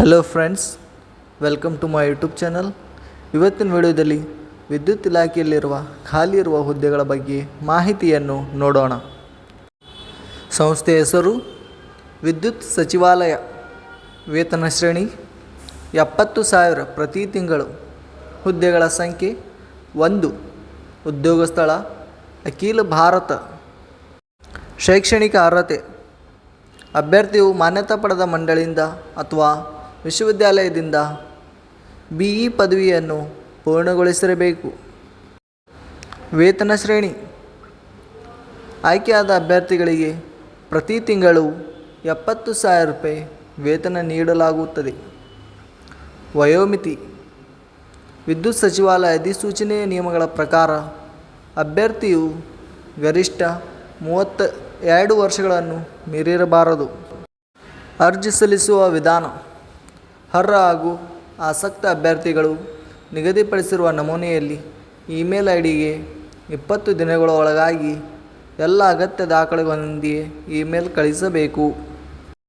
Hello friends welcome to my YouTube channel ಇವತ್ತಿನ ವಿಡಿಯೋದಲ್ಲಿ ವಿದ್ಯುತ್ ಇಲಾಖೆಯಲ್ಲಿರುವ ಖಾಲಿ ಇರುವ ಹುದ್ದೆಗಳ ಬಗ್ಗೆ ಮಾಹಿತಿಯನ್ನು ನೋಡೋಣ. ಸಂಸ್ಥೆ ಹೆಸರು ವಿದ್ಯುತ್ ಸಚಿವಾಲಯ. ವೇತನ ಶ್ರೇಣಿ ಎಪ್ಪತ್ತು ಸಾವಿರ ಪ್ರತಿ ತಿಂಗಳು. ಹುದ್ದೆಗಳ ಸಂಖ್ಯೆ ಒಂದು. ಉದ್ಯೋಗ ಸ್ಥಳ ಅಖಿಲ ಭಾರತ. ಶೈಕ್ಷಣಿಕ ಅರ್ಹತೆ. ಅಭ್ಯರ್ಥಿಯು ಮಾನ್ಯತಾ ಪಡೆದ ಮಂಡಳಿಯಿಂದ ಅಥವಾ ವಿಶ್ವವಿದ್ಯಾಲಯದಿಂದ ಬಿ ಇ ಪದವಿಯನ್ನು ಪೂರ್ಣಗೊಳಿಸಿರಬೇಕು. ವೇತನ ಶ್ರೇಣಿ. ಆಯ್ಕೆಯಾದ ಅಭ್ಯರ್ಥಿಗಳಿಗೆ ಪ್ರತಿ ತಿಂಗಳು ಎಪ್ಪತ್ತು ಸಾವಿರ ರೂಪಾಯಿ ವೇತನ ನೀಡಲಾಗುತ್ತದೆ. ವಯೋಮಿತಿ. ವಿದ್ಯುತ್ ಸಚಿವಾಲಯ ಅಧಿಸೂಚನೆಯ ನಿಯಮಗಳ ಪ್ರಕಾರ ಅಭ್ಯರ್ಥಿಯು ಗರಿಷ್ಠ ಮೂವತ್ತ ಎರಡು ವರ್ಷಗಳನ್ನು ಮೀರಿರಬಾರದು. ಅರ್ಜಿ ಸಲ್ಲಿಸುವ ವಿಧಾನ. ಅರ್ಹ ಹಾಗೂ ಆಸಕ್ತ ಅಭ್ಯರ್ಥಿಗಳು ನಿಗದಿಪಡಿಸಿರುವ ನಮೂನೆಯಲ್ಲಿ ಇಮೇಲ್ ಐ ಡಿಗೆ ಇಪ್ಪತ್ತು ದಿನಗಳ ಒಳಗಾಗಿ ಎಲ್ಲ ಅಗತ್ಯ ದಾಖಲೆಗಳೊಂದಿಗೆ ಇಮೇಲ್ ಕಳಿಸಬೇಕು.